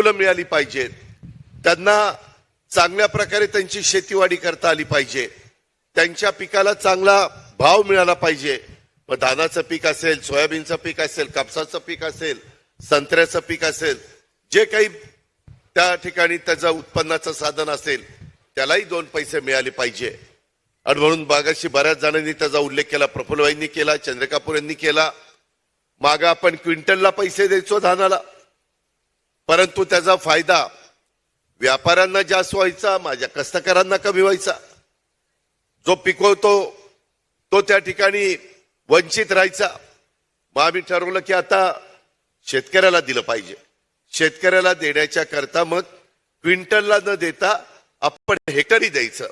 अनुकूलं मिळाली पाहिजेत त्यांना चांगल्या प्रकारे त्यांची शेतीवाडी करता आली पाहिजे. त्यांच्या पिकाला चांगला भाव मिळाला पाहिजे. मग धानाचं पीक असेल सोयाबीनचं पीक असेल कापसाचं पीक असेल संत्र्याचं पीक असेल जे काही त्या ठिकाणी त्याचं उत्पन्नाचं साधन असेल त्यालाही दोन पैसे मिळाले पाहिजे. आणि म्हणून बागाशी बऱ्याच जणांनी त्याचा उल्लेख केला प्रफुल्लबाईंनी केला चंद्रकापूर यांनी केला. मागं आपण क्विंटलला पैसे द्यायचो धानाला. परंतु त्याचा फायदा व्यापाऱ्यांना जास्त व्हायचा माझ्या कष्टकऱ्यांना कमी व्हायचा. जो पिकवतो तो त्या ठिकाणी वंचित राहायचा. मग आम्ही ठरवलं की आता शेतकऱ्याला दिलं पाहिजे. शेतकऱ्याला देण्याच्या करता मग क्विंटलला न देता आपण हेक्टरी द्यायचं.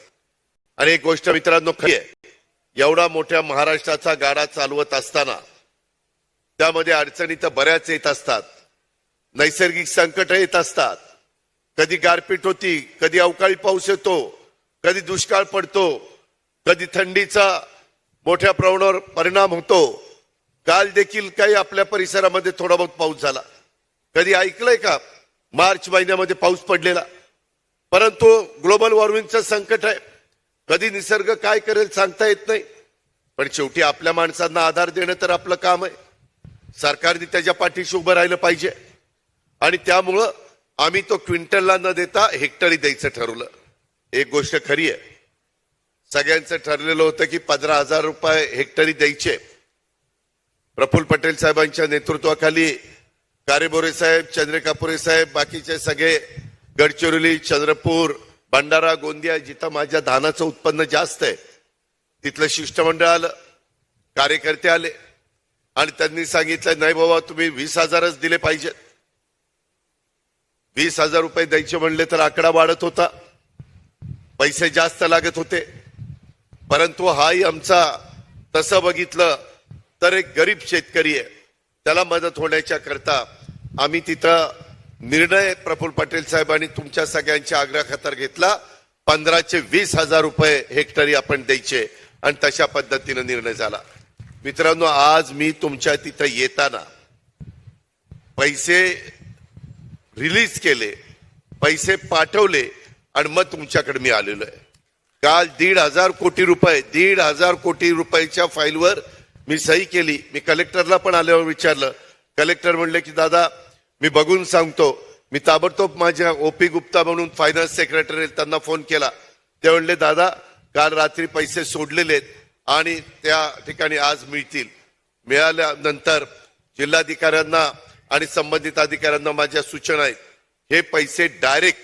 आणि एक गोष्ट मित्रांनो खरी आहे. एवढा मोठ्या महाराष्ट्राचा गाडा चालवत असताना त्यामध्ये अडचणी तर बऱ्याच येत असतात. नैसर्गिक संकट येत असतात. कधी गारपीट होती कधी अवकाळी पाऊस येतो कधी दुष्काळ पडतो कधी थंडीचा मोठ्या प्रमाणावर परिणाम होतो. काल देखील काही आपल्या परिसरामध्ये थोडा बहुत पाऊस झाला. कधी ऐकलंय का? मार्च महिन्यामध्ये पाऊस पडलेला. परंतु ग्लोबल वॉर्मिंगचं संकट आहे. कधी निसर्ग काय करेल सांगता येत नाही. पण शेवटी आपल्या माणसांना आधार देणं तर आपलं काम आहे. सरकारने त्याच्या पाठीशी उभं राहिलं पाहिजे. आणि त्यामुळं आम्ही तो क्विंटलला न देता हेक्टरी द्यायचं ठरवलं. एक गोष्ट खरी आहे. सगळ्यांचं ठरलेलं होतं की पंधरा हजार रुपये हेक्टरी द्यायचे. प्रफुल्ल पटेल साहेबांच्या नेतृत्वाखाली कारेबोरे साहेब चंद्रकापुरे साहेब बाकीचे सगळे गडचिरोली चंद्रपूर भंडारा गोंदिया जिथं माझ्या धानाचं उत्पन्न जास्त आहे तिथलं शिष्टमंडळ आलं कार्यकर्ते आले. आणि त्यांनी सांगितलं नाही बाबा तुम्ही वीस हजारच दिले पाहिजेत. वीस हजार रुपये द्यायचे म्हणले तर आकडा वाढत होता. पैसे जास्त लागत होते. परंतु हाही आमचा तसं बघितलं तर एक गरीब शेतकरी आहे. त्याला मदत होण्याच्या करता आम्ही तिथं निर्णय प्रफुल्ल पटेल साहेबांनी तुमच्या सगळ्यांच्या आग्रह खातर घेतला. पंधराचे वीस हजार रुपये हेक्टरी आपण द्यायचे आणि तशा पद्धतीनं निर्णय झाला. मित्रांनो आज मी तुमच्या तिथं येताना पैसे रिलीज केले पैसे पाठवले आणि मग तुमच्याकडे मी आलेलो आहे. काल दीड हजार कोटी रुपये दीड हजार कोटी रुपयाच्या फाईलवर मी सही केली. मी कलेक्टरला पण आल्यावर विचारलं. कलेक्टर म्हणले की दादा मी बघून सांगतो. मी ताबडतोब माझ्या ओपी गुप्ता म्हणून फायनान्स सेक्रेटरी त्यांना फोन केला. ते म्हणले दादा काल रात्री पैसे सोडलेले आहेत आणि त्या ठिकाणी आज मिळतील. मिळाल्यानंतर जिल्हाधिकाऱ्यांना आणि संबंधित अधिकाऱ्यांना माझ्या सूचना आहेत. हे पैसे डायरेक्ट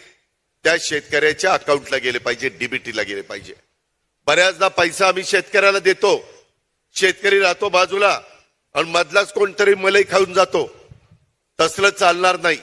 त्या शेतकऱ्याच्या अकाउंटला गेले पाहिजे डीबीटीला गेले पाहिजे. बऱ्याचदा पैसा आम्ही शेतकऱ्याला देतो. शेतकरी राहतो बाजूला. आणि मधलाच कोणतरी मलई खाऊन जातो. तसलं चालणार नाही.